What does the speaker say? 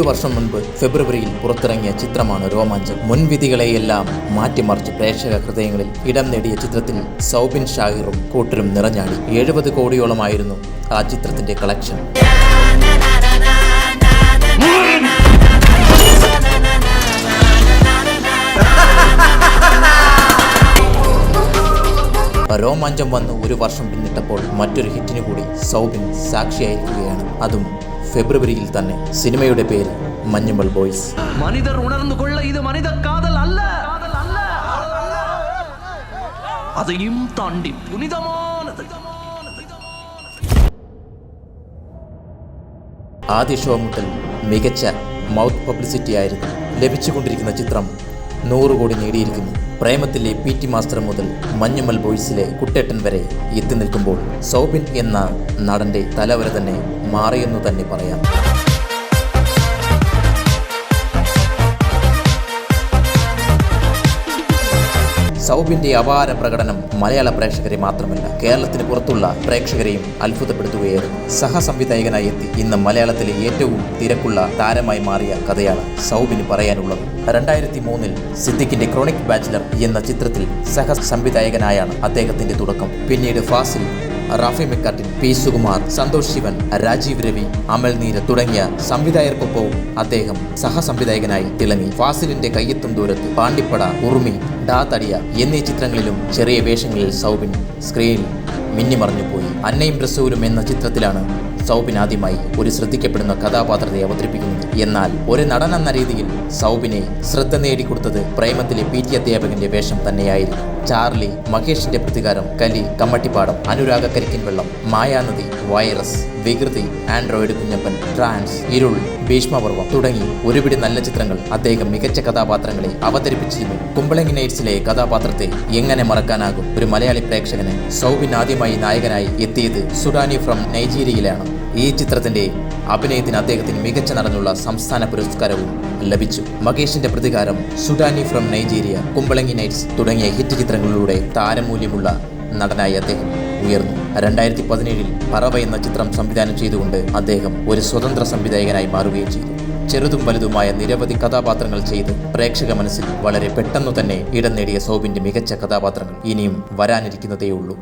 വർഷം മുൻപ് ഫെബ്രുവരിയിൽ പുറത്തിറങ്ങിയ ചിത്രമാണ് രോമാഞ്ചം. മുൻവിധികളെയെല്ലാം മാറ്റിമറിച്ച് പ്രേക്ഷക ഹൃദയങ്ങളിൽ ഇടം നേടിയ ചിത്രത്തിൽ സൗബിൻ ഷാഹിറും കൂട്ടരും നിറഞ്ഞാടി. എഴുപത് കോടിയോളമായിരുന്നു ആ ചിത്രത്തിന്റെ കളക്ഷൻ. രോമാഞ്ചം വന്ന് ഒരു വർഷം പിന്നിട്ടപ്പോൾ മറ്റൊരു ഹിറ്റിനു കൂടി സൗബിൻ സാക്ഷിയായിരിക്കുകയാണ്. അതും ഫെബ്രുവരിയിൽ തന്നെ സിനിമയുടെ പേര് മഞ്ഞുമൽ ബോയ്സ്. മനിതർ ഉണർന്നുകൊള്ള ഇത് മനിതർ കാതൽ അല്ല. അതെയും താണ്ടി. പുനിതമാണത് ആദ്യ ഷോ മുതൽ മികച്ച മൗത്ത് പബ്ലിസിറ്റി ആയിരുന്നു ലഭിച്ചുകൊണ്ടിരിക്കുന്ന ചിത്രം. നൂറ് കോടി നേടിയിരിക്കുന്നു. പ്രേമത്തിലെ പി ടി മാസ്റ്റർ മുതൽ മഞ്ഞുമൽ ബോയ്സിലെ കുട്ടേട്ടൻ വരെ എത്തി നിൽക്കുമ്പോൾ സൗബിൻ എന്ന നടന്റെ തലവര തന്നെ മാറിയെന്നു തന്നെ പറയാം. സൗബിന്റെ അപാര പ്രകടനം മലയാള പ്രേക്ഷകരെ മാത്രമല്ല കേരളത്തിന് പുറത്തുള്ള പ്രേക്ഷകരെയും അത്ഭുതപ്പെടുത്തുകയായിരുന്നു. സഹസംവിധായകനായി എത്തി ഇന്ന് മലയാളത്തിലെ ഏറ്റവും തിരക്കുള്ള താരമായി മാറിയ കഥയാണ് സൗബിന് പറയാനുള്ളത്. രണ്ടായിരത്തി മൂന്നിൽ സിദ്ദിഖിന്റെ ക്രോണിക് ബാച്ചിലർ എന്ന ചിത്രത്തിൽ സഹ സംവിധായകനായാണ് അദ്ദേഹത്തിന്റെ തുടക്കം. പിന്നീട് ഫാസിൽ റാഫി മെക്കാട്ടിൻ പി സുകുമാർ സന്തോഷ് ശിവൻ രാജീവ് രവി അമൽ നീര തുടങ്ങിയ സംവിധായകർക്കൊപ്പവും അദ്ദേഹം സഹസംവിധായകനായി തിളങ്ങി. ഫാസിലിന്റെ കയ്യെത്തും ദൂരത്ത് പാണ്ടിപ്പട ഉറുമി ഡാ തടിയ എന്നീ ചിത്രങ്ങളിലും ചെറിയ വേഷങ്ങളിൽ സൗബിൻ സ്ക്രീനിൽ മിന്നിമറഞ്ഞു പോയി അന്നയും പ്രസൂരും എന്ന ചിത്രത്തിലാണ് സൗബിൻ ആദ്യമായി ഒരു ശ്രദ്ധിക്കപ്പെടുന്ന കഥാപാത്രത്തെ അവതരിപ്പിക്കുന്നത് എന്നാൽ ഒരു നടൻ എന്ന രീതിയിൽ സൗബിനെ ശ്രദ്ധ നേടിക്കൊടുത്തത് പ്രേമത്തിലെ പി ടി അധ്യാപകന്റെ വേഷം തന്നെയായിരുന്നു. ചാർലി മഹേഷിന്റെ പ്രതികാരം Kali Kammattipaadam Anuraga Vellam Mayanadi virus. Vikruthi android Kunjappan trance Irul Bheeshmaparvam തുടങ്ങി ഒരുപിടി നല്ല ചിത്രങ്ങൾ അദ്ദേഹം മികച്ച കഥാപാത്രങ്ങളെ അവതരിപ്പിച്ചിരുന്നു. കുമ്പളങ്ങി നൈറ്റ്സിലെ കഥാപാത്രത്തെ എങ്ങനെ മറക്കാനാകും? ഒരു മലയാളി പ്രേക്ഷകന് സൗബിൻ ആദ്യമായി നായകനായി എത്തിയത് സുഡാനി ഫ്രം നൈജീരിയയിലാണ്. ഈ ചിത്രത്തിന്റെ അഭിനയത്തിന് അദ്ദേഹത്തിന് മികച്ച നടനുള്ള സംസ്ഥാന പുരസ്കാരവും ലഭിച്ചു. മകേഷിന്റെ Prathikaram Sudani from Nigeria Kumbalangi nights തുടങ്ങിയ ഹിറ്റ് ചിത്രങ്ങളിലൂടെ താരമൂല്യമുള്ള നടനായി അദ്ദേഹം ഉയർന്നു. രണ്ടായിരത്തി പതിനേഴിൽ പറവ എന്ന ചിത്രം സംവിധാനം ചെയ്തുകൊണ്ട് അദ്ദേഹം ഒരു സ്വതന്ത്ര സംവിധായകനായി മാറുകയും ചെയ്തു. ചെറുതും വലുതുമായ നിരവധി കഥാപാത്രങ്ങൾ ചെയ്ത് പ്രേക്ഷക മനസ്സിൽ വളരെ പെട്ടെന്ന് തന്നെ ഇടം നേടിയ സൗബിന്റെ മികച്ച കഥാപാത്രങ്ങൾ ഇനിയും വരാനിരിക്കുന്നതേയുള്ളൂ.